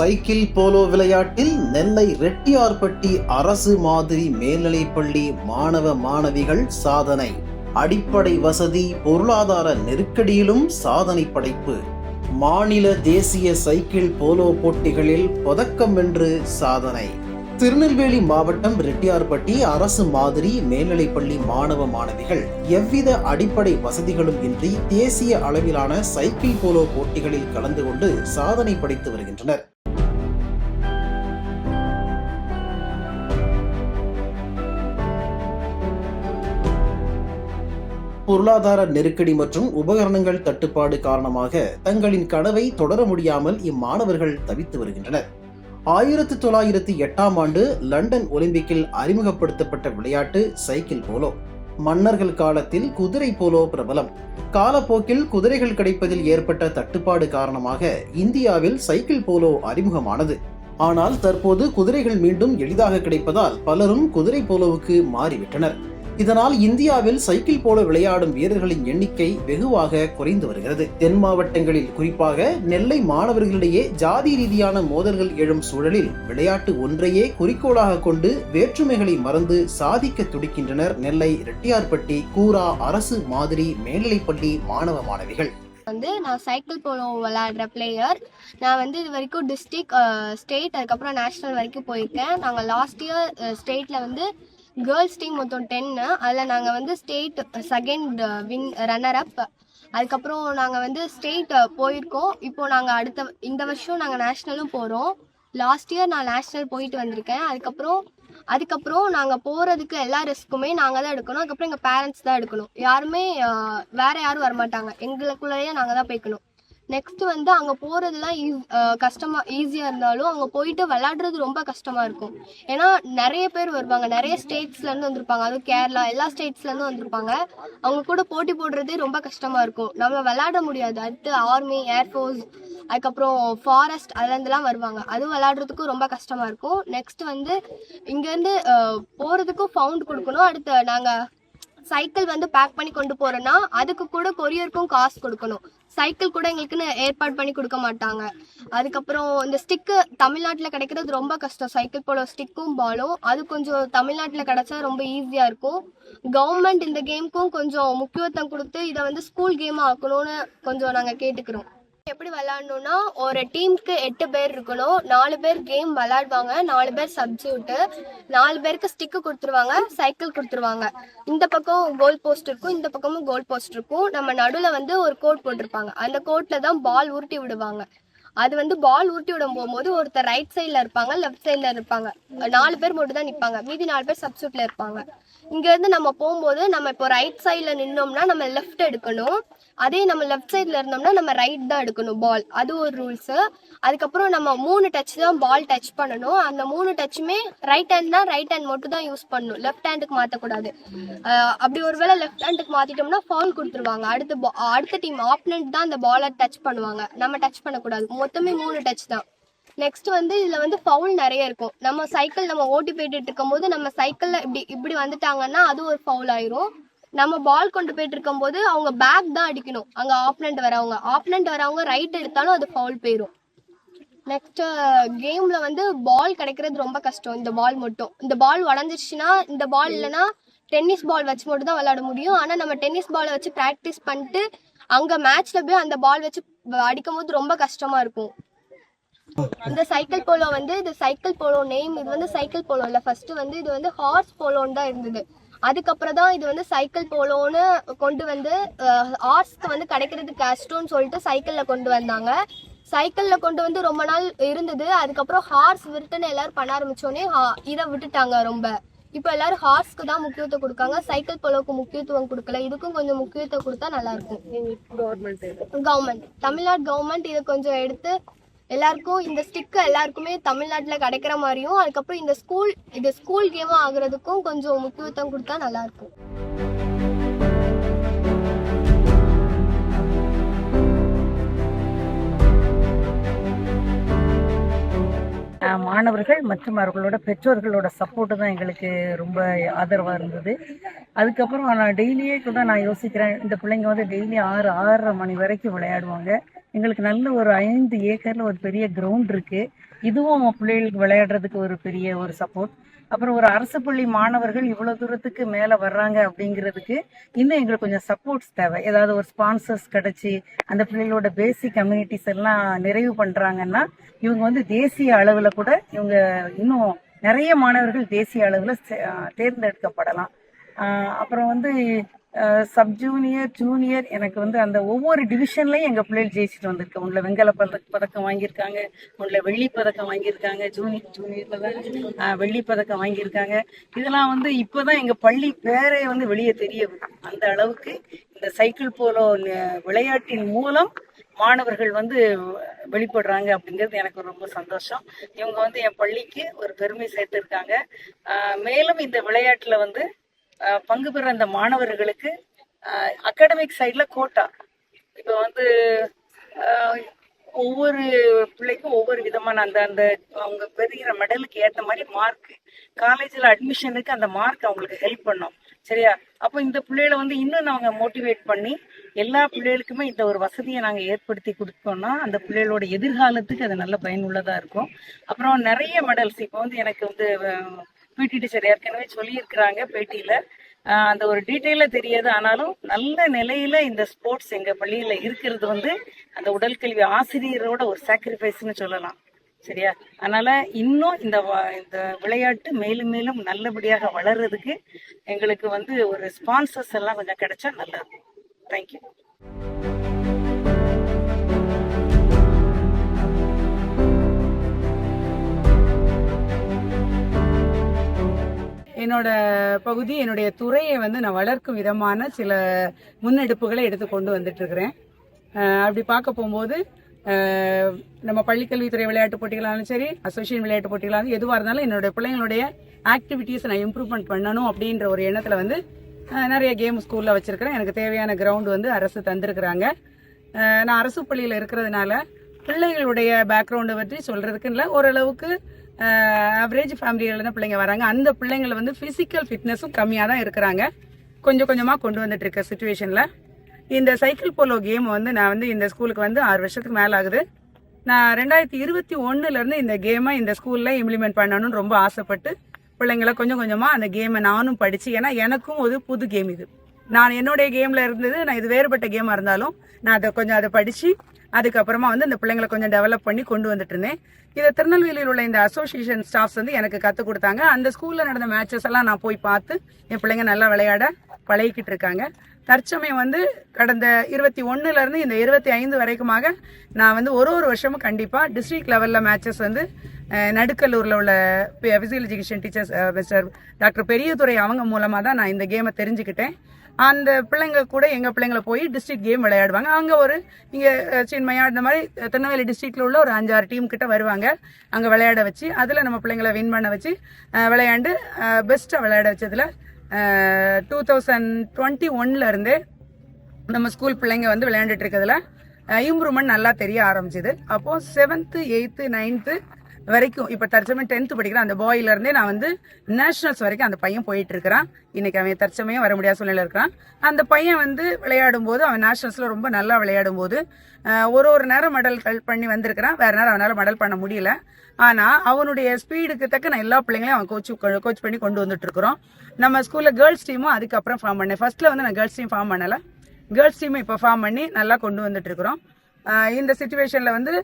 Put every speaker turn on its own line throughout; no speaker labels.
Cycle polo விளையாட்டில் நெல்லை ரெட்டியார்பட்டி அரசு மாதிரி மேல்நிலைப்பள்ளி மாணவ மாணவிகள் சாதனை. அடிப்படை வசதி பொருளாதார நெருக்கடியிலும் சாதனை படைப்பு. மாநில தேசிய சைக்கிள் போலோ போட்டிகளில் பதக்கம் வென்று சாதனை. திருநெல்வேலி மாவட்டம் ரெட்டியார்பட்டி அரசு மாதிரி மேல்நிலைப்பள்ளி மாணவ மாணவிகள் எவ்வித அடிப்படை வசதிகளும் இன்றி தேசிய அளவிலான சைக்கிள் போலோ போட்டிகளில் கலந்து கொண்டு சாதனை படைத்து வருகின்றனர். பொருளாதார நெருக்கடி மற்றும் உபகரணங்கள் தட்டுப்பாடு காரணமாக தங்களின் கனவை தொடர முடியாமல் இம்மாணவர்கள் தவித்து வருகின்றனர். ஆயிரத்தி தொள்ளாயிரத்தி எட்டாம் ஆண்டு லண்டன் ஒலிம்பிக்கில் அறிமுகப்படுத்தப்பட்ட விளையாட்டு சைக்கிள் போலோ. மன்னர்கள் காலத்தில் குதிரை போலோ பிரபலம். காலப்போக்கில் குதிரைகள் கிடைப்பதில் ஏற்பட்ட தட்டுப்பாடு காரணமாக இந்தியாவில் சைக்கிள் போலோ அறிமுகமானது. ஆனால் தற்போது குதிரைகள் மீண்டும் எளிதாக கிடைப்பதால் பலரும் குதிரை போலோவுக்கு மாறிவிட்டனர். இதனால் இந்தியாவில் சைக்கிள் போல விளையாடும் வீரர்களின் எண்ணிக்கை வெகுவாக குறைந்து வருகிறது. தென் மாவட்டங்களில் குறிப்பாக நெல்லை மாணவர்களிடையே ஜாதி ரீதியான மோதல்கள் எழும் சூழலில் விளையாட்டு ஒன்றையே குறிக்கோளாக கொண்டு வேற்றுமைகளை மறந்து சாதிக்க துடிக்கின்றனர் நெல்லை ரெட்டியார்பட்டி கூரா அரசு மாதிரி மேல்நிலைப்பள்ளி மாணவ மாணவிகள்.
வந்து நான் சைக்கிள் போலோ விளையாடுற பிளேயர் நான் வந்து இது வரைக்கும் டிஸ்ட்ரிக் ஸ்டேட் அதுக்கப்புறம் நேஷ்னல் வரைக்கும் போயிருக்கேன். நாங்கள் லாஸ்ட் இயர் ஸ்டேட்டில் வந்து கேர்ள்ஸ் டீம் மொத்தம் டென்னு அதில் நாங்கள் வந்து state second win runner up அதுக்கப்புறம் நாங்கள் வந்து ஸ்டேட் போயிருக்கோம். இப்போது நாங்கள் அடுத்த இந்த வருஷம் நாங்கள் நேஷ்னலும் போகிறோம் லாஸ்ட் இயர் நான் நேஷ்னல் போயிட்டு வந்திருக்கேன். அதுக்கப்புறம் அதுக்கப்புறம் நாங்கள் போகிறதுக்கு எல்லா ரிஸ்க்குமே நாங்கள் தான் எடுக்கணும். அதுக்கப்புறம் எங்கள் பேரண்ட்ஸ் தான் எடுக்கணும். யாருமே வேறு யாரும் வரமாட்டாங்க. எங்களுக்குள்ளேயே நாங்கள் தான் போய்க்கணும். நெக்ஸ்ட் வந்து அங்கே போகிறதுலாம் ஈஸ் கஷ்டமாக ஈஸியாக இருந்தாலும் அங்கே போயிட்டு விளாடுறது ரொம்ப கஷ்டமாக இருக்கும். ஏன்னா நிறைய பேர் வருவாங்க. நிறைய ஸ்டேட்ஸ்லேருந்து வந்திருப்பாங்க. அதுவும் கேரளா எல்லா ஸ்டேட்ஸ்லேருந்து வந்திருப்பாங்க. அவங்க கூட போட்டி போடுறதே ரொம்ப கஷ்டமாக இருக்கும். நம்ம விளாட முடியாது. அடுத்து ஆர்மி ஏர்ஃபோர்ஸ் அதுக்கப்புறம் ஃபாரஸ்ட் அதுலேருந்துலாம் வருவாங்க. அதுவும் விளாடுறதுக்கும் ரொம்ப கஷ்டமாக இருக்கும். நெக்ஸ்ட் வந்து இங்கேருந்து போகிறதுக்கும் ஃபவுண்ட் கொடுக்கணும். அடுத்து நாங்கள் சைக்கிள் வந்து பேக் பண்ணி கொண்டு போறோம்னா அதுக்கு கூட கொரியருக்கும் காசு கொடுக்கணும். சைக்கிள் கூட எங்களுக்குன்னு ஏற்பாடு பண்ணி கொடுக்க மாட்டாங்க. அதுக்கப்புறம் இந்த ஸ்டிக்கு தமிழ்நாட்டில் கிடைக்கிறது ரொம்ப கஷ்டம். சைக்கிள் போல ஸ்டிக்கும் பாலும் அது கொஞ்சம் தமிழ்நாட்டில் கிடைச்சா ரொம்ப ஈஸியாக இருக்கும். கவர்மெண்ட் இந்த கேமுக்கும் கொஞ்சம் முக்கியத்துவம் கொடுத்து இதை வந்து ஸ்கூல் கேமாக ஆக்கணும்னு கொஞ்சம் நாங்கள் கேட்டுக்கிறோம். எப்படி விளாடணும்னா ஒரு டீமுக்கு எட்டு பேர் இருக்கணும். நாலு பேர் கேம் விளாடுவாங்க நாலு பேர் சப்ஜூட்டு நாலு பேருக்கு ஸ்டிக்கு கொடுத்துருவாங்க சைக்கிள் கொடுத்துருவாங்க. இந்த பக்கம் கோல் போஸ்ட் இருக்கும். இந்த பக்கமும் கோல் போஸ்ட் இருக்கும். நம்ம நடுவில் வந்து ஒரு கோட் போட்டிருப்பாங்க. அந்த கோட்டில் தான் பால் உருட்டி விடுவாங்க. அது வந்து பால் உருட்டி விடும் போகும்போது ஒருத்தர் ரைட் சைடில் இருப்பாங்க லெஃப்ட் சைடில் இருப்பாங்க. நாலு பேர் மட்டும் தான் நிற்பாங்க மீதி நாலு பேர் சப்ஸ்டியூட்டில் இருப்பாங்க. இங்கேருந்து நம்ம போகும்போது நம்ம இப்போ ரைட் சைடில் நின்னோம்னா நம்ம லெஃப்ட் எடுக்கணும். அதே நம்ம லெஃப்ட் சைடில் இருந்தோம்னா நம்ம ரைட் தான் எடுக்கணும் பால் அது ஒரு ரூல்ஸு அதுக்கப்புறம் நம்ம மூணு டச் தான் பால் டச் பண்ணணும். அந்த மூணு டச்சுமே ரைட் ஹேண்ட் தான் ரைட் ஹேண்ட் மட்டும் தான் யூஸ் பண்ணணும். லெஃப்ட் ஹேண்டுக்கு மாற்றக்கூடாது அப்படி ஒருவேளை லெஃப்ட் ஹேண்டுக்கு மாற்றிட்டோம்னா ஃபவுல் கொடுத்துருவாங்க. அடுத்த அடுத்த டீம் ஆப்னண்ட் தான் அந்த பாலை டச் பண்ணுவாங்க. நம்ம டச் பண்ணக்கூடாது. மொத்தமே மூணு டச் தான். நெக்ஸ்ட் வந்து இதுல வந்து ஃபவுல் நிறைய இருக்கும். நம்ம சைக்கிள் நம்ம ஓட்டி போயிட்டு இருக்கும்போது நம்ம சைக்கிள்ல இப்படி இப்படி வந்துட்டாங்கன்னா அது ஒரு ஃபவுல் ஆயிரும். நம்ம பால் கொண்டு போயிட்டு இருக்கும்போது அவங்க பேக் தான் அடிக்கணும். அங்க ஆப்னண்ட் வரவங்க. ஆப்னண்ட் வரவங்க ரைட் எடுத்தாலும் அது ஃபவுல் போயிரும். நெக்ஸ்ட் கேம்ல uh, வந்து பால் கிடைக்கிறது ரொம்ப கஷ்டம். இந்த பால் மட்டும். இந்த பால் உடஞ்சிருச்சுன்னா இந்த பால் இல்லைன்னா டென்னிஸ் பால் வச்சு மட்டும் தான் விளையாட முடியும். ஆனால் நம்ம டென்னிஸ் பாலை வச்சு ப்ராக்டிஸ் பண்ணிட்டு அங்கே மேட்ச்ல போய் அந்த பால் வச்சு அடிக்கும் போது ரொம்ப கஷ்டமா இருக்கும். இந்த சைக்கிள் போலோ வந்து இது சைக்கிள் போலோ நேம் இது வந்து சைக்கிள் போலோ இல்லை. ஃபர்ஸ்ட் வந்து இது வந்து ஹார்ஸ் போலோன்னு தான் இருந்தது. அதுக்கப்புறம் தான் இது வந்து சைக்கிள் போலோன்னு கொண்டு வந்து uh, ஹார்ஸ்க்கு வந்து கிடைக்கிறதுக்கு கஷ்டம்னு சொல்லிட்டு சைக்கிளில் கொண்டு வந்தாங்க. சைக்கிளில் கொண்டு வந்து ரொம்ப நாள் இருந்தது. அதுக்கப்புறம் ஹார்ஸ் விருட்டுன்னு எல்லாரும் பண்ண ஆரம்பிச்சோடனே இதை விட்டுட்டாங்க ரொம்ப. இப்போ எல்லாரும் ஹார்ஸ்க்கு தான் முக்கியத்துவம் கொடுக்காங்க. சைக்கிள் போலோக்கு முக்கியத்துவம் கொடுக்கல. இதுக்கும் கொஞ்சம் முக்கியத்துவம் கொடுத்தா நல்லா இருக்கும். கவர்மெண்ட் தமிழ்நாடு கவர்மெண்ட் இதை கொஞ்சம் எடுத்து எல்லாருக்கும் இந்த ஸ்டிக்கு எல்லாருக்குமே தமிழ்நாட்டில் கிடைக்கிற மாதிரியும் அதுக்கப்புறம் இந்த ஸ்கூல் இது ஸ்கூல் கேமாக ஆகுறதுக்கும் கொஞ்சம் முக்கியத்துவம் கொடுத்தா நல்லா இருக்கும்.
மாணவர்கள் மற்றும் அவர்களோட பெற்றோர்களோட சப்போர்ட்டு தான் எங்களுக்கு ரொம்ப ஆதரவாக இருந்தது. அதுக்கப்புறம் நான் டெய்லியே கூட நான் யோசிக்கிறேன். இந்த பிள்ளைங்க வந்து டெய்லி ஆறு ஆறரை மணி வரைக்கும் விளையாடுவாங்க. எங்களுக்கு நல்ல ஒரு ஐந்து ஏக்கரில் ஒரு பெரிய கிரவுண்ட் இருக்குது இதுவும் பிள்ளைகளுக்கு விளையாடுறதுக்கு ஒரு பெரிய ஒரு சப்போர்ட் அப்புறம் ஒரு அரசு பள்ளி மாணவர்கள் இவ்வளவு தூரத்துக்கு மேல வர்றாங்க அப்படிங்கிறதுக்கு இன்னும் எங்களுக்கு கொஞ்சம் சப்போர்ட்ஸ் தேவை. ஏதாவது ஒரு ஸ்பான்சர்ஸ் கிடைச்சி அந்த பிள்ளைகளோட பேசிக் கம்யூனிட்டிஸ் எல்லாம் நிறைவு பண்றாங்கன்னா இவங்க வந்து தேசிய அளவுல கூட இவங்க இன்னும் நிறைய மாணவர்கள் தேசிய அளவுல தேர்ந்தெடுக்கப்படலாம். அப்புறம் வந்து சப் ஜூனியர் ஜூனியர் எனக்கு வந்து அந்த ஒவ்வொரு டிவிஷன்லயும் எங்க பிள்ளைகள் ஜெயிச்சுட்டு வந்திருக்கு. உள்ள வெங்கல பதக் பதக்கம் வாங்கியிருக்காங்க. உள்ள வெள்ளி பதக்கம் வாங்கியிருக்காங்க. ஜூனியர் ஜூனியர்ல தான் வெள்ளி பதக்கம் வாங்கியிருக்காங்க. இதெல்லாம் வந்து இப்போதான் எங்க பள்ளி பேரே வந்து வெளியே தெரிய அந்த அளவுக்கு இந்த சைக்கிள் போலோ விளையாட்டின் மூலம் மாணவர்கள் வந்து வெளிப்படுறாங்க அப்படிங்கிறது எனக்கு ரொம்ப சந்தோஷம். இவங்க வந்து என் பள்ளிக்கு ஒரு பெருமை சேர்த்திருக்காங்க. மேலும் இந்த விளையாட்டுல வந்து பங்கு பெற அந்த மாணவர்களுக்கு அகாடமிக் சைட்ல கோட்டா இப்போ வந்து ஒவ்வொரு பிள்ளைக்கும் ஒவ்வொரு விதமான அந்த அந்த அவங்க பெறுகிற மெடலுக்கு ஏற்ற மாதிரி மார்க் காலேஜில் அட்மிஷனுக்கு அந்த மார்க் அவங்களுக்கு ஹெல்ப் பண்ணும். சரியா? அப்போ இந்த பிள்ளைகளை வந்து இன்னும் நாங்கள் மோட்டிவேட் பண்ணி எல்லா பிள்ளைகளுக்குமே இந்த ஒரு வசதியை நாங்கள் ஏற்படுத்தி கொடுத்தோம்னா அந்த பிள்ளைகளோட எதிர்காலத்துக்கு அது நல்ல பயனுள்ளதாக இருக்கும். அப்புறம் நிறைய மெடல்ஸ் இப்போ வந்து எனக்கு வந்து பிடி டீச்சர் ஏற்கனவே சொல்லியிருக்கிறாங்க பேட்டியில். அந்த ஒரு டீட்டெயிலாக தெரியாது. ஆனாலும் நல்ல நிலையில இந்த ஸ்போர்ட்ஸ் எங்கள் பள்ளியில இருக்கிறது வந்து அந்த உடற்கல்வி ஆசிரியரோட ஒரு சாக்ரிஃபைஸ்னு சொல்லலாம். சரியா? அதனால இன்னும் இந்த வ- இந்த விளையாட்டு மேலும் மேலும் நல்லபடியாக வளர்றதுக்கு எங்களுக்கு வந்து ஒரு ஸ்பான்சர்ஸ் எல்லாம் கொஞ்சம் கிடைச்சா நல்லா தேங்க்யூ
என்னோட பகுதி என்னுடைய துறையை வந்து நான் வளர்க்கும் விதமான சில முன்னெடுப்புகளை எடுத்து கொண்டு வந்துட்டு இருக்கிறேன் அப்படி பார்க்க போகும்போது நம்ம பள்ளிக்கல்வித்துறை விளையாட்டு போட்டிகளாலும் சரி அசோசியேஷன் விளையாட்டு போட்டிகளாலும் எதுவாக இருந்தாலும் என்னுடைய பிள்ளைங்களுடைய ஆக்டிவிட்டீஸ் நான் இம்ப்ரூவ்மெண்ட் பண்ணணும் அப்படின்ற ஒரு எண்ணத்தில் வந்து நிறைய கேம் ஸ்கூலில் வச்சுருக்கிறேன். எனக்கு தேவையான கிரவுண்ட் வந்து அரசு தந்திருக்கிறாங்க. நான் அரசு பள்ளியில் இருக்கிறதுனால பிள்ளைகளுடைய பேக்ரவுண்டை பற்றி சொல்கிறதுக்கு இல்லை ஓரளவுக்கு ஆவரேஜ் ஃபேமிலியில தான் பிள்ளைங்க வராங்க. அந்த பிள்ளைங்களை வந்து ஃபிசிக்கல் ஃபிட்னஸும் கம்மியாக தான் இருக்கிறாங்க. கொஞ்சம் கொஞ்சமாக கொண்டு வந்துட்டு இருக்க சுச்சுவேஷனில் இந்த சைக்கிள் போலோ கேம் வந்து நான் வந்து இந்த ஸ்கூலுக்கு வந்து ஆறு வருஷத்துக்கு மேலே ஆகுது. நான் ரெண்டாயிரத்தி இருபத்தி ஒன்றுலேருந்து இந்த கேமை இந்த ஸ்கூலில் இம்ப்ளிமெண்ட் பண்ணணும்னு ரொம்ப ஆசைப்பட்டு பிள்ளைங்களை கொஞ்சம் கொஞ்சமாக அந்த கேமை நானும் படித்து ஏன்னா எனக்கும் ஒரு புது கேம் இது. நான் என்னுடைய கேமில் இருந்தது நான் இது வேறுபட்ட கேமாக இருந்தாலும் நான் அதை கொஞ்சம் அதை படித்து அதுக்கப்புறமா வந்து அந்த பிள்ளைங்களை கொஞ்சம் டெவலப் பண்ணி கொண்டு வந்துட்டு இருந்தேன். இதை திருநெல்வேலியில் உள்ள இந்த அசோசியேஷன் ஸ்டாஃப்ஸ் வந்து எனக்கு கற்றுக் கொடுத்தாங்க. அந்த ஸ்கூலில் நடந்த மேட்சஸ் எல்லாம் நான் போய் பார்த்து என் பிள்ளைங்க நல்லா விளையாட பழகிக்கிட்டு இருக்காங்க. தற்சமயம் வந்து கடந்த இருபத்தி ஒன்றுலேருந்து இருந்து இந்த இருபத்தி ஐந்து வரைக்குமாக நான் வந்து ஒரு ஒரு வருஷமும் கண்டிப்பாக டிஸ்ட்ரிக்ட் லெவலில் மேட்சஸ் வந்து நடுக்கல்லூரில் உள்ள physical education teachers mister doctor Periyadurai அவங்க மூலமாக தான் நான் இந்த கேமை தெரிஞ்சுக்கிட்டேன். அந்த பிள்ளைங்க கூட எங்கள் பிள்ளைங்களை போய் டிஸ்ட்ரிக்ட் கேம் விளையாடுவாங்க. அங்கே ஒரு இங்கே சின்மயா இந்த மாதிரி திருநெல்வேலி டிஸ்ட்ரிக்டில் உள்ள ஒரு அஞ்சாறு டீம் கிட்ட வருவாங்க. அங்கே விளையாட வச்சு அதில் நம்ம பிள்ளைங்களை வின் பண்ண வச்சு விளையாண்டு பெஸ்ட்டாக விளையாட வச்சதில் டூ தௌசண்ட் டுவெண்ட்டி ஒன்லேருந்தே நம்ம ஸ்கூல் பிள்ளைங்க வந்து விளையாண்டுட்டு இருக்கிறதுல இம்ப்ரூவ்மெண்ட் நல்லா தெரிய ஆரம்பிச்சது. அப்போது செவன்த்து எயித்து நைன்த்து வரைக்கும் இப்போ தற்சமயம் டென்த்து படிக்கிற அந்த பாயில இருந்தே நான் வந்து நேஷனல்ஸ் வரைக்கும் அந்த பையன் போயிட்டு இருக்கிறான். இன்னைக்கு அவன் தற்சமயம் வர முடியாத சூழ்நிலை இருக்கிறான். அந்த பையன் வந்து விளையாடும் போது அவன் நேஷனல்ஸ்ல ரொம்ப நல்லா விளையாடும் போது ஒரு ஒரு நேரம் மெடல் பண்ணி வந்திருக்கிறான். வேற நேரம் அவனால மெடல் பண்ண முடியல. ஆனா அவனுடைய ஸ்பீடுக்கு தக்க நான் எல்லா பிள்ளைங்களையும் அவன் கோச் கோச் பண்ணி கொண்டு வந்துட்டு இருக்கிறோம். நம்ம ஸ்கூல்ல கேர்ள்ஸ் டீமும் அதுக்கப்புறம் ஃபார்ம் பண்ணேன். ஃபர்ஸ்ட்ல வந்து நான் கேர்ள்ஸ் டீம் ஃபார்ம் பண்ணல. கேர்ள்ஸ் டீம் இப்போ ஃபார்ம் பண்ணி நல்லா கொண்டு வந்துட்டு இருக்கிறோம். இந்த சுச்சுவேஷனில் வந்து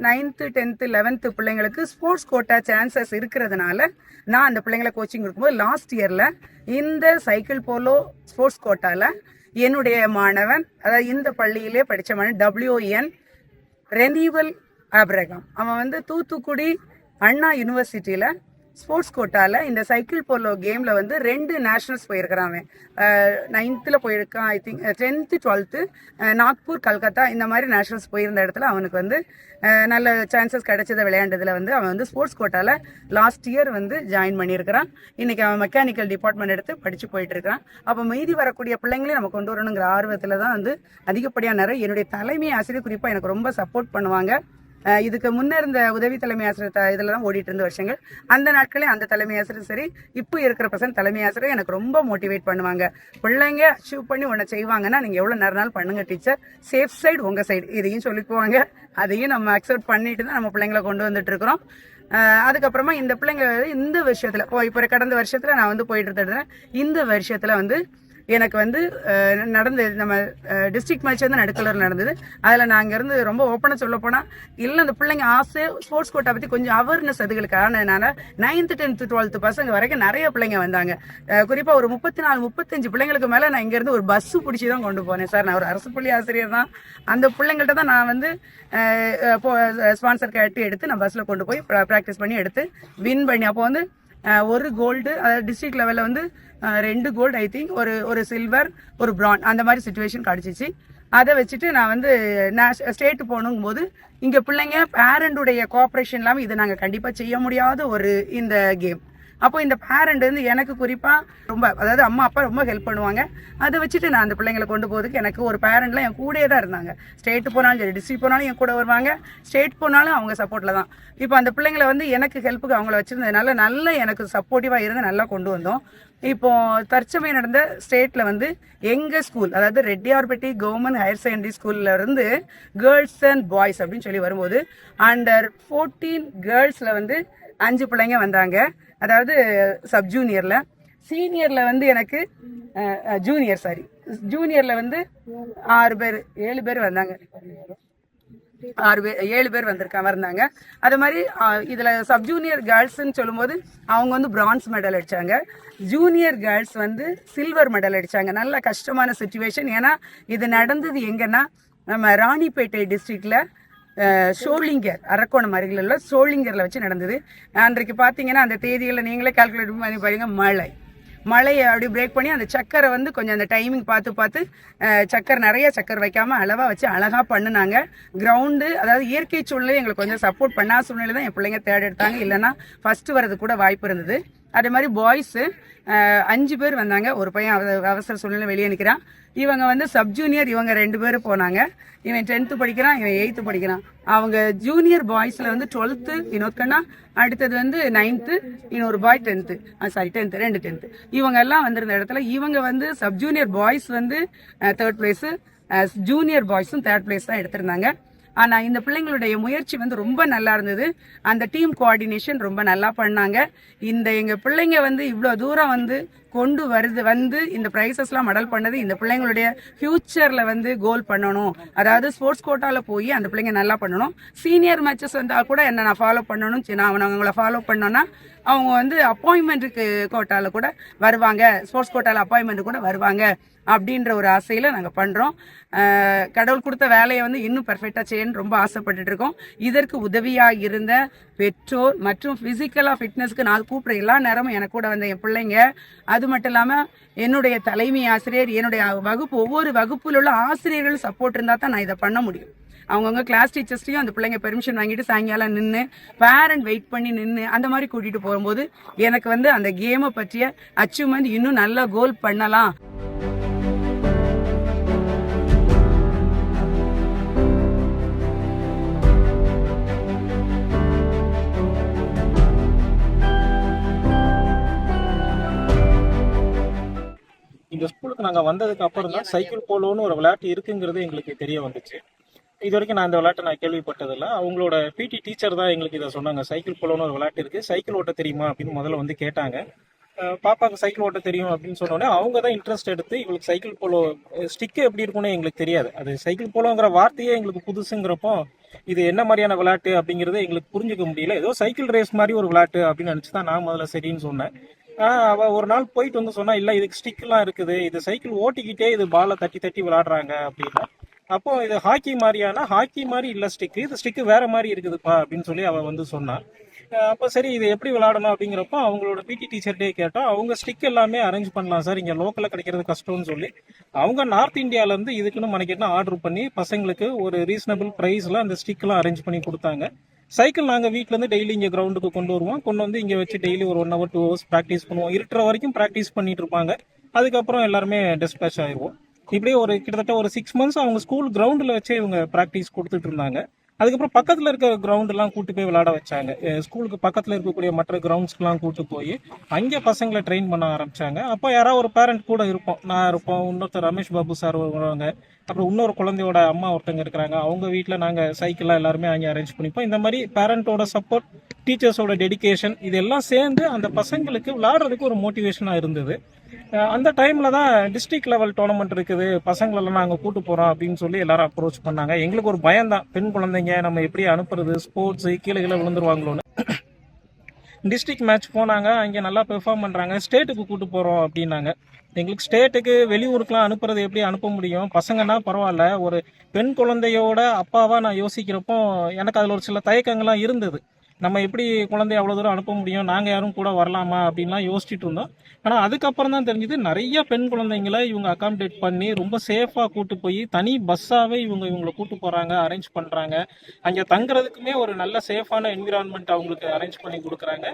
நைன்த்து டென்த்து லெவன்த்து பிள்ளைங்களுக்கு ஸ்போர்ட்ஸ் கோட்டா சான்சஸ் இருக்கிறதுனால நான் அந்த பிள்ளைங்களை கோச்சிங் கொடுக்கும்போது லாஸ்ட் இயரில் இந்த சைக்கிள் போலோ ஸ்போர்ட்ஸ் கோட்டாவில் என்னுடைய மாணவன் அதாவது இந்த பள்ளியிலே படித்த மாணவன் டபிள்யூஎன் ரெனீவல் ஆப்ரகம் அவன் வந்து தூத்துக்குடி அண்ணா யூனிவர்சிட்டியில் ஸ்போர்ட்ஸ் கோட்டால இந்த சைக்கிள் போலோ கேமில் வந்து ரெண்டு நேஷனல்ஸ் போயிருக்கிறான் அவன். நைன்த்தில் போயிருக்கான் I think tenth twelfth Nagpur Calcutta இந்த மாதிரி நேஷனல்ஸ் போயிருந்த இடத்துல அவனுக்கு வந்து நல்ல சான்சஸ் கிடைச்சதை விளையாண்டதுல வந்து அவன் வந்து ஸ்போர்ட்ஸ் கோட்டால லாஸ்ட் இயர் வந்து ஜாயின் பண்ணியிருக்கிறான். இன்னைக்கு அவன் மெக்கானிக்கல் டிபார்ட்மெண்ட் எடுத்து படிச்சு போயிட்டு இருக்கான் அப்போ மீதி வரக்கூடிய பிள்ளைங்களையும் நம்ம கொண்டு வரணுங்கிற ஆர்வத்தில் தான் வந்து அதிகப்படியான நிறைய என்னுடைய தலைமை ஆசிரியர் குறிப்பாக எனக்கு ரொம்ப சப்போர்ட் பண்ணுவாங்க. இதுக்கு முன்னே இருந்த உதவி தலைமை ஆசிரியர் த- தான் ஓடிட்டு இருந்த வருஷங்கள். அந்த நாட்களே அந்த தலைமை ஆசிரியர் சரி இப்போ இருக்கிற பசங்க தலைமை ஆசிரியர் எனக்கு ரொம்ப மோட்டிவேட் பண்ணுவாங்க. பிள்ளைங்க அச்சீவ் பண்ணி ஒன்று செய்வாங்கன்னா நீங்கள் எவ்வளோ நேரம் நாள் பண்ணுங்க டீச்சர் சேஃப் சைடு உங்கள் சைடு இதையும் சொல்லிக்குவாங்க அதையும் நம்ம அக்செப்ட் பண்ணிட்டு தான் நம்ம பிள்ளைங்களை கொண்டு வந்துட்டு இருக்கிறோம். அதுக்கப்புறமா இந்த பிள்ளைங்க இந்த வருஷத்தில் இப்போ இப்போ கடந்த வருஷத்தில் நான் வந்து போயிட்டு இருந்தேன் இந்த வருஷத்தில் வந்து எனக்கு வந்து நடந்தது நம்ம டிஸ்ட்ரிக்ட் மேட்ச் வந்து நடுக்கலர் நடந்தது. அதில் நான் அங்கேருந்து ரொம்ப ஓப்பனாக சொல்ல போனால் இல்லை அந்த பிள்ளைங்க ஆசை ஸ்போர்ட்ஸ் கோட்டை பற்றி கொஞ்சம் அவேர்னஸ் அதுகளுக்கு ஆனதுனால நைன்த்து டென்த்து டுவெல்த்து பசங்க வரைக்கும் நிறைய பிள்ளைங்க வந்தாங்க. குறிப்பாக ஒரு முப்பத்தி நாலு முப்பத்தஞ்சு பிள்ளைங்களுக்கு மேலே நான் இங்கேருந்து ஒரு பஸ்ஸு பிடிச்சி தான் கொண்டு போனேன். சார் நான் ஒரு அரசு பள்ளி ஆசிரியர் தான். அந்த பிள்ளைங்கள்ட்ட தான் நான் வந்து ஸ்பான்சர் கேட்டு எடுத்து நான் பஸ்ஸில் கொண்டு போய் ப்ராக்டிஸ் பண்ணி எடுத்து வின் பண்ணி அப்போ வந்து ஒரு கோல்டு அதாவது டிஸ்ட்ரிக்ட் லெவலில் வந்து ரெண்டு கோல்டு ஐ திங்க் ஒரு ஒரு சில்வர் ஒரு ப்ரான் அந்த மாதிரி சுச்சுவேஷன் கிடச்சிச்சு. அதை வச்சுட்டு நான் வந்து ஸ்டேட் போகணுங்கும் போது இங்கே பிள்ளைங்க பேரண்டுடைய கோஆப்ரேஷன் இல்லாமல் இதை நாங்கள் கண்டிப்பாக செய்ய முடியாத ஒரு இந்த கேம் அப்போ இந்த பேரண்ட் வந்து எனக்கு குறிப்பாக ரொம்ப அதாவது அம்மா அப்பா ரொம்ப ஹெல்ப் பண்ணுவாங்க. அதை வச்சுட்டு நான் அந்த பிள்ளைங்களை கொண்டு போகிறதுக்கு எனக்கு ஒரு பேரண்ட்லாம் என் கூடயே தான் இருந்தாங்க. ஸ்டேட் போனாலும் சரி டிஸ்ட்ரிக்ட் போனாலும் என் கூட வருவாங்க. ஸ்டேட் போனாலும் அவங்க சப்போர்ட்டில் தான். இப்போ அந்த பிள்ளைங்களை வந்து எனக்கு ஹெல்ப்புக்கு அவங்கள வச்சுருந்ததுனால நல்ல எனக்கு சப்போர்ட்டிவாக இருந்து நல்லா கொண்டு வந்தோம். இப்போ தற்சமயம் நடந்த ஸ்டேட்ல வந்து எங்க ஸ்கூல் அதாவது ரெட்டியார்பட்டி கவர்மெண்ட் ஹையர் செகண்டரி ஸ்கூல்ல இருந்து கேர்ள்ஸ் அண்ட் பாய்ஸ் அப்படின்னு சொல்லி வரும்போது அண்டர் ஃபோர்டீன் கேர்ள்ஸ்ல வந்து அஞ்சு பிள்ளைங்க வந்தாங்க. அதாவது சப் ஜூனியரில் சீனியரில் வந்து எனக்கு ஜூனியர் சாரி ஜூனியரில் வந்து ஆறு பேர் ஏழு பேர் வந்தாங்க. ஆறு பேர் ஏழு பேர் வந்திருக்காங்க இருந்தாங்க அது மாதிரி இதில் சப் ஜூனியர் கேர்ள்ஸ்ன்னு சொல்லும்போது அவங்க வந்து பிரான்ஸ் மெடல் அடிச்சாங்க. ஜூனியர் கேர்ள்ஸ் வந்து சில்வர் மெடல் அடித்தாங்க நல்ல கஷ்டமான சுச்சுவேஷன் ஏன்னா இது நடந்தது எங்கன்னா நம்ம ராணிப்பேட்டை டிஸ்ட்ரிக்டில் சோளிங்கர் அரக்கோணம் அருகில் உள்ள சோளிங்கர்ல வச்சு நடந்தது. அன்றைக்கு பார்த்தீங்கன்னா அந்த தேதிகளை நீங்களே கால்குலேட் பண்ணி பாருங்க மழை. மழையை அப்படி பிரேக் பண்ணி அந்த சக்கரை வந்து கொஞ்சம் அந்த டைமிங் பார்த்து பார்த்து சக்கர் சக்கரை நிறைய சக்கரை வைக்காமல் அளவாக வச்சு அழகாக பண்ணுனாங்க. கிரவுண்டு அதாவது இயற்கை சூழ்நிலை எங்களுக்கு கொஞ்சம் சப்போர்ட் பண்ணா சூழ்நிலை தான் என் பிள்ளைங்க தேர்ட் எடுத்தாங்க. இல்லைன்னா ஃபஸ்ட்டு வரது கூட வாய்ப்பு இருந்தது. அதே மாதிரி பாய்ஸு அஞ்சு பேர் வந்தாங்க. ஒரு பையன் அவ- அவசர சூழ்நிலை வெளியே நிற்கிறான் இவங்க வந்து சப் ஜூனியர் இவங்க ரெண்டு பேரும் போனாங்க. இவன் டென்த்து படிக்கிறான் இவன் எயித்து படிக்கிறான். அவங்க ஜூனியர் பாய்ஸில் வந்து டுவெல்த்து இன்னொருக்கண்ணா அடுத்தது வந்து நைன்த்து இன்னொரு பாய் டென்த்து சாரி டென்த்து ரெண்டு டென்த்து இவங்க எல்லாம் வந்திருந்த இடத்துல இவங்க வந்து சப் ஜூனியர் பாய்ஸ் வந்து தேர்ட் பிளேஸு ஜூனியர் பாய்ஸும் தேர்ட் பிளேஸ் தான் எடுத்திருந்தாங்க. ஆனால் இந்த பிள்ளைங்களுடைய முயற்சி வந்து ரொம்ப நல்லா இருந்தது. அந்த டீம் கோஆர்டினேஷன் ரொம்ப நல்லா பண்ணாங்க. இந்த எங்கள் பிள்ளைங்க வந்து இவ்வளோ தூரம் வந்து கொண்டு வருது வந்து இந்த ப்ரைஸஸ்லாம் மெடல் பண்ணது இந்த பிள்ளைங்களுடைய ஃப்யூச்சரில் வந்து கோல் பண்ணணும். அதாவது ஸ்போர்ட்ஸ் கோட்டாவில் போய் அந்த பிள்ளைங்க நல்லா பண்ணணும். சீனியர் மேட்சஸ் வந்தால் கூட என்ன நான் ஃபாலோ பண்ணணும். சரி, நான் அவங்கள ஃபாலோ பண்ணோன்னா அவங்க வந்து அப்பாயின்மெண்ட்டுக்கு கோட்டாவில் கூட வருவாங்க. ஸ்போர்ட்ஸ் கோட்டால அப்பாயின்மெண்ட் கூட வருவாங்க அப்படின்ற ஒரு ஆசையில் நாங்கள் பண்ணுறோம் கடவுள் கொடுத்த வேலையை வந்து இன்னும் பர்ஃபெக்டாக செய்யணும்னு ரொம்ப ஆசைப்பட்டுட்டு இருக்கோம். இதற்கு உதவியாக இருந்த பெற்றோர் மற்றும் ஃபிசிக்கலாக ஃபிட்னஸ்க்கு நான் கூப்பிடுற எல்லா நேரமும் எனக்கு கூட வந்த என் பிள்ளைங்க. அது மட்டும் இல்லாமல் என்னுடைய தலைமை ஆசிரியர் என்னுடைய வகுப்பு ஒவ்வொரு வகுப்பில் உள்ள ஆசிரியர்கள் சப்போர்ட் இருந்தால் தான் நான் இதை பண்ண முடியும். அவங்கவுங்க கிளாஸ் டீச்சர்ஸ்டையும் அந்த பிள்ளைங்க பெர்மிஷன் வாங்கிட்டு சாயங்காலம் நின்று பேரண்ட் வெயிட் பண்ணி நின்று அந்த மாதிரி கூட்டிட்டு போகும்போது எனக்கு வந்து அந்த கேமை பற்றிய அச்சீவ்மெண்ட் இன்னும் நல்லா கோல் பண்ணலாம்.
இந்த ஸ்கூலுக்கு நாங்கள் வந்ததுக்கு அப்புறம் தான் சைக்கிள் போலோன்னு ஒரு விளையாட்டு இருக்குங்கிறது எங்களுக்கு தெரிய வந்துச்சு. இது வரைக்கும் நான் இந்த விளையாட்டை நான் கேள்விப்பட்டதில்லை. அவங்களோட பிடி டீச்சர் தான் எங்களுக்கு இதை சொன்னாங்க. சைக்கிள் போலோன்னு ஒரு விளையாட்டு இருக்குது சைக்கிள் ஓட்ட தெரியுமா அப்படின்னு முதல்ல வந்து கேட்டாங்க. பாப்பாவுக்கு சைக்கிள் ஓட்ட தெரியும் அப்படின்னு சொன்னோடனே அவங்க தான் இன்ட்ரெஸ்ட் எடுத்து இவங்களுக்கு சைக்கிள் போலோ ஸ்டிக்கு எப்படி இருக்கும்னு எங்களுக்கு தெரியாது. அது சைக்கிள் போலோங்கிற வார்த்தையே எங்களுக்கு புதுசுங்கிறப்போ இது என்ன மாதிரியான விளையாட்டு அப்படிங்கிறத எங்களுக்கு புரிஞ்சுக்க முடியல. ஏதோ சைக்கிள் ரேஸ் மாதிரி ஒரு விளையாட்டு அப்படின்னு நினச்சி தான் நான் முதல்ல சரின்னு சொன்னேன். ஆஹ் ஒரு நாள் போயிட்டு வந்து சொன்னால் இல்லை இதுக்கு ஸ்டிக்லாம் இருக்குது. இது சைக்கிள் ஓட்டிக்கிட்டே இது பாலை தட்டி தட்டி விளாடுறாங்க அப்படின்னா அப்போ இது ஹாக்கி மாதிரியானா ஹாக்கி மாதிரி இல்லை ஸ்டிக்கு இது ஸ்டிக்கு வேற மாதிரி இருக்குதுப்பா அப்படின்னு சொல்லி அவ வந்து சொன்னான் அப்போ சரி இது எப்படி விளாடணும் அப்படிங்கிறப்போ அவங்களோட பிடி டீச்சர்டே கேட்டோம். அவங்க ஸ்டிக் எல்லாமே அரேஞ்ச் பண்ணலாம் சார். இங்கே லோக்கலில் கிடைக்கிறது கஷ்டம்னு சொல்லி. அவங்க நார்த் இந்தியாவிலேருந்து இதுக்குன்னு மணிக்கிட்டு ஆர்டர் பண்ணி பசங்களுக்கு ஒரு ரீசனபிள் ப்ரைஸில் அந்த ஸ்டிக்லாம் அரேஞ்ச் பண்ணி கொடுத்தாங்க. சைக்கிள் நாங்கள் வீட்டிலேருந்து டெய்லி இங்கே கிரவுண்டுக்கு கொண்டு வருவோம். கொண்டு வந்து இங்கே வச்சு டெய்லி ஒரு one hour two hours practice பண்ணுவோம். இருட்டுற வரைக்கும் ப்ராக்டிஸ் பண்ணிட்டு இருப்பாங்க. அதுக்கப்புறம் எல்லாருமே டிஸ்பேச் ஆயிடுவோம். இப்படியே ஒரு கிட்டத்தட்ட ஒரு சிக்ஸ் மந்த்ஸ் அவங்க ஸ்கூல் கிரவுண்டில் வச்சே இவங்க ப்ராக்டிஸ் கொடுத்துட்டு இருந்தாங்க. அதுக்கப்புறம் பக்கத்தில் இருக்க கிரவுண்டெல்லாம் கூட்டு போய் விளாட வச்சாங்க. ஸ்கூலுக்கு பக்கத்தில் இருக்கக்கூடிய மற்ற கிரவுண்ட்ஸ்க்குலாம் கூட்டு போய் அங்கே பசங்களை ட்ரெயின் பண்ண ஆரம்பிச்சாங்க. அப்போ யாராவது ஒரு பேரண்ட் கூட இருப்போம். நான் இருப்போம். இன்னொருத்தர் ரமேஷ் பாபு சார் வருவாங்க. அப்புறம் இன்னொரு குழந்தையோட அம்மா ஒருத்தங்க இருக்கிறாங்க. அவங்க வீட்டில் நாங்கள் சைக்கிளாக எல்லாருமே அங்கே அரேஞ்ச் பண்ணிப்போம். இந்த மாதிரி பேரண்ட்டோட சப்போர்ட் டீச்சர்ஸோட டெடிகேஷன் இதெல்லாம் சேர்ந்து அந்த பசங்களுக்கு விளாடுறதுக்கு ஒரு மோட்டிவேஷனாக இருந்தது. அந்த டைமில் தான் டிஸ்ட்ரிக்ட் லெவல் டோர்னமெண்ட் இருக்குது. பசங்களெல்லாம் நாங்கள் கூட்டு போகிறோம் அப்படின்னு சொல்லி எல்லாரும் அப்ரோச் பண்ணாங்க. எங்களுக்கு ஒரு பயம் தான் பெண் குழந்தைங்க நம்ம எப்படி அனுப்புறது? ஸ்போர்ட்ஸு கீழே கீழே விழுந்துருவாங்களோன்னு. டிஸ்ட்ரிக்ட் மேட்ச் போனாங்க அங்கே நல்லா பெர்ஃபார்ம் பண்ணுறாங்க ஸ்டேட்டுக்கு கூப்பிட்டு போகிறோம் அப்படின்னாங்க. எங்களுக்கு ஸ்டேட்டுக்கு வெளியூருக்குலாம் அனுப்புறது எப்படி அனுப்ப முடியும்? பசங்கன்னா பரவாயில்ல. ஒரு பெண் குழந்தையோட அப்பாவாக நான் யோசிக்கிறப்போ எனக்கு அதில் ஒரு சில தயக்கங்கள்லாம் இருந்தது. நம்ம எப்படி குழந்தைய அவ்வளோ தூரம் அனுப்ப முடியும்? நாங்கள் யாரும் கூட வரலாமா? அப்படின்லாம் யோசிச்சுட்டு இருந்தோம். ஆனால் அதுக்கப்புறம் தான் தெரிஞ்சுது நிறைய பெண் குழந்தைங்களை இவங்க அகாமடேட் பண்ணி ரொம்ப சேஃபாக கூட்டு போய் தனி பஸ்ஸாகவே இவங்க இவங்களை கூட்டு போகிறாங்க அரேஞ்ச் பண்ணுறாங்க அங்கே தங்குறதுக்குமே ஒரு நல்ல சேஃபான என்விரான்மெண்ட் அவங்களுக்கு அரேஞ்ச் பண்ணி கொடுக்குறாங்க.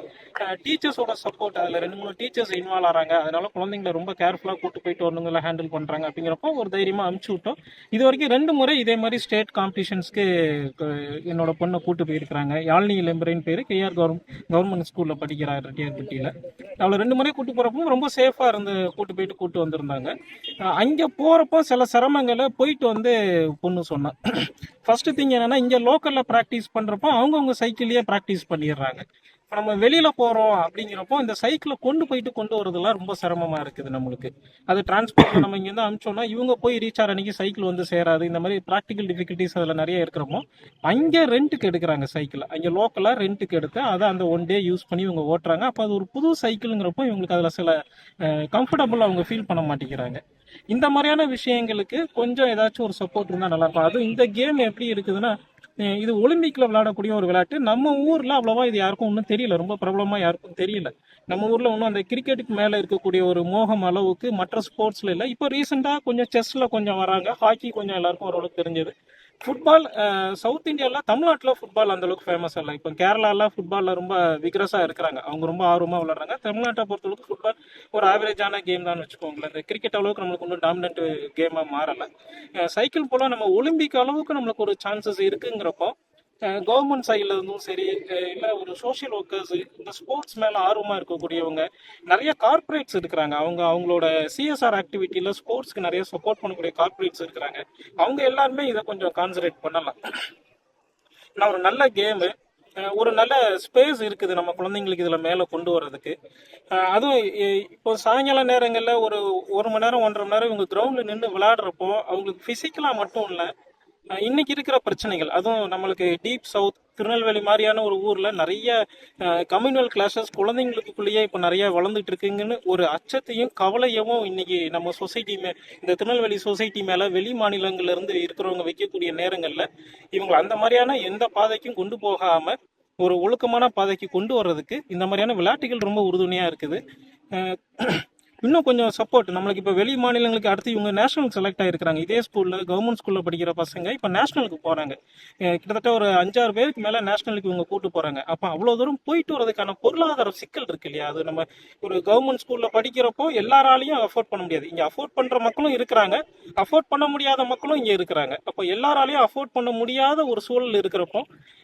டீச்சர்ஸோட சப்போர்ட் அதில் ரெண்டு மூணு டீச்சர்ஸ் இன்வால்வ் ஆகிறாங்க அதனால குழந்தைங்களை ரொம்ப கேர்ஃபுல்லாக கூட்டு போயிட்டு வரணுங்களை ஹேண்டில் பண்ணுறாங்க அப்படிங்கிறப்போ ஒரு தைரியமாக அனுப்பிச்சு விட்டோம். இது வரைக்கும் ரெண்டு முறை இதே மாதிரி ஸ்டேட் காம்படிஷன்ஸ்க்கு என்னோட பொண்ணை கூட்டு போயிருக்கிறாங்க. யாழ்னி லெம்பரின் பேர் கேஆர் கவர்மெண்ட் கவர்மெண்ட் ஸ்கூலில் படிக்கிறார் ரெட்டியார்பட்டியில் அவளை ரெண்டு முறை கூட்டு போகிறப்போ ரொம்ப சேஃபாக இருந்து கூட்டு போயிட்டு கூட்டு வந்திருந்தாங்க. அங்கே போகிறப்போ சில சிரமங்களை போயிட்டு வந்து பொண்ணு சொன்னான் ஃபஸ்ட்டு திங் என்னென்னா இங்கே லோக்கலில் ப்ராக்டிஸ் பண்ணுறப்போ அவங்கவுங்க சைக்கிள்லேயே ப்ராக்டிஸ் பண்ணிடுறாங்க. இப்போ நம்ம வெளியில் போகிறோம் அப்படிங்கிறப்போ இந்த சைக்கிளை கொண்டு போயிட்டு கொண்டு வரதுலாம் ரொம்ப சிரமமாக இருக்குது நம்மளுக்கு. அது டிரான்ஸ்போர்ட் நம்ம இங்கேருந்து அனுப்பிச்சோம்னா இவங்க போய் ரீச் ஆகிற அன்றைக்கி சைக்கிள் வந்து சேராது. இந்த மாதிரி ப்ராக்டிக்கல் டிஃபிகல்ட்டிஸ் அதில் நிறைய இருக்கிறப்போ அங்கே ரெண்ட்டுக்கு எடுக்கிறாங்க சைக்கிளை அங்கே லோக்கலாக ரெண்ட்டுக்கு எடுத்து அதை அந்த ஒன் டே யூஸ் பண்ணி இவங்க ஓட்டுறாங்க. அப்போ அது ஒரு புது சைக்கிளுங்கிறப்போ இவங்களுக்கு அதில் சில கம்ஃபர்டபுள் அவங்க ஃபீல் பண்ண மாட்டேங்கிறாங்க. இந்த மாதிரியான விஷயங்களுக்கு கொஞ்சம் ஏதாச்சும் ஒரு சப்போர்ட் இருந்தால் நல்லா இருக்கும். அதுவும் இந்த கேம் எப்படி இருக்குதுன்னா இது ஒலிம்பிக்ல விளையாடக்கூடிய ஒரு விளையாட்டு. நம்ம ஊர்ல அவ்வளவா இது யாருக்கும் ஒன்றும் தெரியல. ரொம்ப பிரபலமா யாருக்கும் தெரியல. நம்ம ஊர்ல ஒன்றும் அந்த கிரிக்கெட்டுக்கு மேல இருக்கக்கூடிய ஒரு மோகம் அளவுக்கு மற்ற ஸ்போர்ட்ஸ்ல இல்லை. இப்போ ரீசெண்டா கொஞ்சம் செஸ்ல கொஞ்சம் வராங்க. ஹாக்கி கொஞ்சம் எல்லாருக்கும் ஓரளவுக்கு தெரிஞ்சது. ஃபுட்பால் சவுத் இந்தியாவில் தமிழ்நாட்டில் ஃபுட்பால் அந்த அளவுக்கு ஃபேமஸ் இல்லை இப்போ கேரளாவில் ஃபுட்பாலில் ரொம்ப விக்ரஸாக இருக்கிறாங்க. அவங்க ரொம்ப ஆர்வமாக விளாட்றாங்க தமிழ்நாட்டை பொறுத்தளவுக்கு ஃபுட்பால் ஒரு ஆவரேஜான கேம் தான் வச்சுக்கோங்களேன். இந்த கிரிக்கெட் அளவுக்கு நம்மளுக்கு ஒன்றும் டாமினன்ட் கேமாக மாறலை. சைக்கிள் போல் நம்ம ஒலிம்பிக் அளவுக்கு நம்மளுக்கு ஒரு சான்சஸ் இருக்குங்கிறப்போ கவர்மெண்ட் சைடில் இருந்தும் சரி இல்லை ஒரு சோஷியல் ஒர்க்கர்ஸ் இந்த ஸ்போர்ட்ஸ் மேலே ஆர்வமாக இருக்கக்கூடியவங்க நிறைய கார்ப்பரேட்ஸ் இருக்கிறாங்க. அவங்க அவங்களோட சிஎஸ்ஆர் ஆக்டிவிட்டியில் ஸ்போர்ட்ஸ்க்கு நிறைய சப்போர்ட் பண்ணக்கூடிய கார்பரேட்ஸ் இருக்கிறாங்க. அவங்க எல்லாருமே இதை கொஞ்சம் கான்சன்ட்ரேட் பண்ணலாம். நான் ஒரு நல்ல கேமு ஒரு நல்ல ஸ்பேஸ் இருக்குது நம்ம குழந்தைங்களுக்கு இதில் மேலே கொண்டு வர்றதுக்கு. அதுவும் இப்போ சாயங்கால நேரங்களில் ஒரு ஒரு மணி நேரம் ஒன்றரை மணி நேரம் இவங்க கிரவுண்டில் நின்று விளையாடுறப்போ அவங்களுக்கு ஃபிசிக்கலாக மட்டும் இல்லை இன்னைக்கு இருக்கிற பிரச்சனைகள் அதுவும் நம்மளுக்கு டீப் சவுத் திருநெல்வேலி மாதிரியான ஒரு ஊரில் நிறைய கம்யூனல் கிளாஸஸ் குழந்தைங்களுக்குள்ளேயே இப்போ நிறைய வளர்ந்துட்டு இருக்குங்கன்னு ஒரு அச்சத்தையும் கவலையவும் இன்னைக்கு நம்ம சொசைட்டி மே இந்த திருநெல்வேலி சொசைட்டி மேலே வெளி மாநிலங்கள்ல இருந்து இருக்கிறவங்க வைக்கக்கூடிய நேரங்களில் இவங்க அந்த மாதிரியான எந்த பாதைக்கும் கொண்டு போகாம ஒரு ஒழுக்கமான பாதைக்கு கொண்டு வர்றதுக்கு இந்த மாதிரியான விளையாட்டுகள் ரொம்ப உறுதுணையாக இருக்குது. இன்னும் கொஞ்சம் சப்போர்ட் நம்மளுக்கு இப்போ வெளி மாநிலங்களுக்கு அடுத்து இவங்க நேஷனல் செலக்ட் ஆகிருக்கிறாங்க இதே ஸ்கூலில் கவர்மெண்ட் ஸ்கூலில் படிக்கிற பசங்க இப்போ நேஷனலுக்கு போகிறாங்க கிட்டத்தட்ட ஒரு அஞ்சாறு பேருக்கு மேலே நேஷனலுக்கு இவங்க கூட்டு போறாங்க. அப்போ அவ்வளோ தூரம் போயிட்டு வரதுக்கான பொருளாதார சிக்கல் இருக்கு இல்லையா? அது நம்ம ஒரு கவர்மெண்ட் ஸ்கூலில் படிக்கிறப்போ எல்லாராலையும் அஃபோர்ட் பண்ண முடியாது. இங்கே அஃபோர்ட் பண்ணுற மக்களும் இருக்கிறாங்க. அஃபோர்ட் பண்ண முடியாத மக்களும் இங்கே இருக்கிறாங்க. அப்போ எல்லாராலையும் அஃபோர்ட் பண்ண முடியாத ஒரு சூழல் இருக்கிறப்போ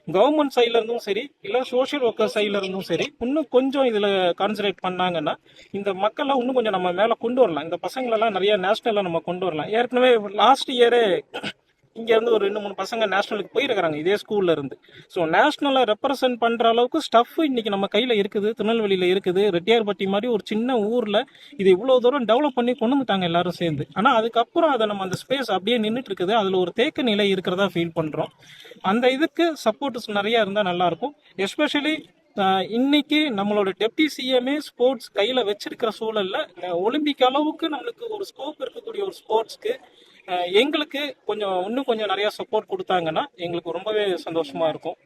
கவர்மெண்ட் சைட்ல இருந்தும் சரி இல்லை சோஷியல் ஒர்க்கர் சைடில் இருந்தும் சரி இன்னும் கொஞ்சம் இதில் கான்சன்ட்ரேட் பண்ணாங்கன்னா இந்த மக்கள்லாம் இன்னும் கொஞ்சம் நம்ம மேலே கொண்டு வரலாம். இந்த பசங்களெல்லாம் நிறைய நேஷ்னலாக நம்ம கொண்டு வரலாம். ஏற்கனவே லாஸ்ட் இயரே இங்கேருந்து ஒரு ரெண்டு மூணு பசங்க நேஷ்னலுக்கு போயிருக்கிறாங்க இதே ஸ்கூல்ல இருந்து. ஸோ நேஷனலை ரெப்ரசன்ட் பண்ணுற அளவுக்கு ஸ்டஃப் இன்னைக்கு நம்ம கையில் இருக்குது திருநெல்வேலியில் இருக்குது. ரெட்டியார்பட்டி மாதிரி ஒரு சின்ன ஊரில் இது இவ்வளோ தூரம் டெவலப் பண்ணி கொண்டு வந்துட்டாங்க எல்லாரும் சேர்ந்து. ஆனால் அதுக்கப்புறம் அதை நம்ம அந்த ஸ்பேஸ் அப்படியே நின்றுட்டு இருக்குது அதில் ஒரு தேக்க நிலை இருக்கிறதா ஃபீல் பண்ணுறோம் அந்த இதுக்கு சப்போர்ட்ஸ் நிறையா இருந்தால் நல்லாயிருக்கும் எஸ்பெஷலி இன்னைக்கு நம்மளோட டெப்டி சிஎம்ஏ ஸ்போர்ட்ஸ் கையில வச்சிருக்கிற சூழல்ல ஒலிம்பிக் அளவுக்கு நம்மளுக்கு ஒரு ஸ்கோப் இருக்கக்கூடிய ஒரு ஸ்போர்ட்ஸ்க்கு எங்களுக்கு கொஞ்சம் இன்னும் கொஞ்சம் நிறைய சப்போர்ட் கொடுத்தாங்கன்னா எங்களுக்கு ரொம்பவே சந்தோஷமா இருக்கும்.